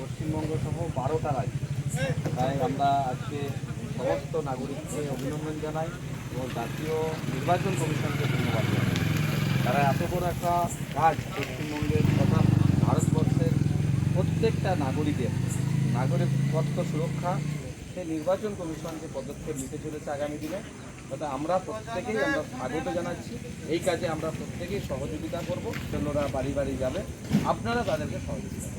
পশ্চিমবঙ্গ সহ বারোটা রাজ্য। তাই আমরা আজকে সমস্ত নাগরিককে অভিনন্দন জানাই এবং জাতীয় নির্বাচন কমিশনকে ধন্যবাদ জানাই। তারা এত বড় একটা কাজ পশ্চিমবঙ্গের তথা ভারতবর্ষের প্রত্যেকটা নাগরিকের নাগরিকত্ব সুরক্ষা সেই নির্বাচন কমিশন যে পদক্ষেপ নিতে চলেছে আগামী দিনে, তাতে আমরা প্রত্যেকেই আমরা স্বাগত জানাচ্ছি। এই কাজে আমরা প্রত্যেকেই সহযোগিতা করব। সেগুলোরা বাড়ি বাড়ি যাবে। আপনারা তাদেরকে সহযোগিতা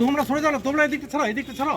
তোমরা সরে যাও না তোমরা এদিকটা ছাড়ো এদিকটা ছাড়ো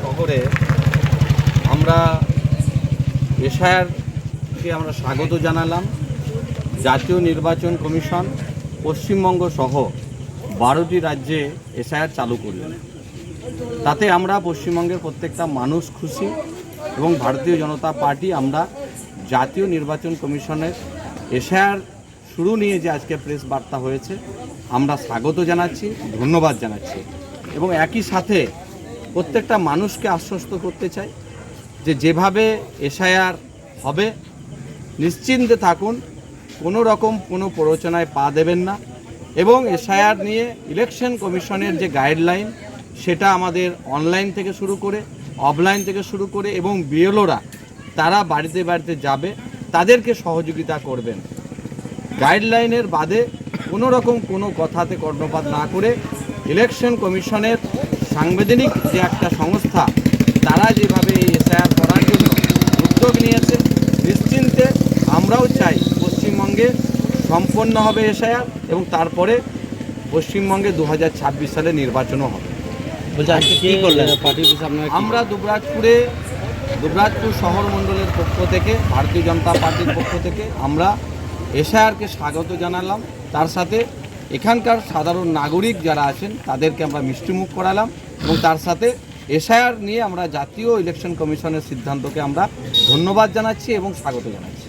শহরে আমরা এশায়ারকে আমরা স্বাগত জানালাম। জাতীয় নির্বাচন কমিশন পশ্চিমবঙ্গ সহ বারোটি রাজ্যে এশায়ার চালু করলেন তাতে আমরা পশ্চিমবঙ্গের প্রত্যেকটা মানুষ খুশি এবং ভারতীয় জনতা পার্টি আমরা জাতীয় নির্বাচন কমিশনের এশায়ার শুরু নিয়ে যে আজকে প্রেস বার্তা হয়েছে, আমরা স্বাগত জানাচ্ছি, ধন্যবাদ জানাচ্ছি। এবং একই সাথে প্রত্যেকটা মানুষকে আশ্বস্ত করতে চাই যে যেভাবে এসআইআর হবে, নিশ্চিন্তে থাকুন, কোনো রকম কোনো প্ররোচনায় পা দেবেন না। এবং এসআইআর নিয়ে ইলেকশন কমিশনের যে গাইডলাইন সেটা আমাদের অনলাইন থেকে শুরু করে অফলাইন থেকে শুরু করে এবং বিএলওরা তারা বাড়িতে বাড়িতে যাবে। তাদেরকে সহযোগিতা করবেন। গাইডলাইনের বাদে কোনো রকম কোনো কথাতে কর্ণপাত না করে ইলেকশন কমিশনের সাংবিধানিক যে একটা সংস্থা তারা যেভাবে এই এসআইআর করার জন্য উদ্যোগ নিয়েছে নিশ্চিন্তে আমরাও চাই পশ্চিমবঙ্গে সম্পন্ন হবে এসআইআর এবং তারপরে পশ্চিমবঙ্গে দু হাজার ছাব্বিশ সালে নির্বাচনও হবে। আমরা দুবরাজপুরে দুবরাজপুর শহর মণ্ডলের পক্ষ থেকে, ভারতীয় জনতা পার্টির পক্ষ থেকে আমরা এসআইআরকে স্বাগত জানালাম। তার সাথে এখানকার সাধারণ নাগরিক যারা আছেন, তাদেরকে আমরা মিষ্টিমুখ করালাম এবং তার সাথে এসআইআর নিয়ে আমরা জাতীয় ইলেকশন কমিশনের সিদ্ধান্তকে আমরা ধন্যবাদ জানাচ্ছি এবং স্বাগত জানাচ্ছি।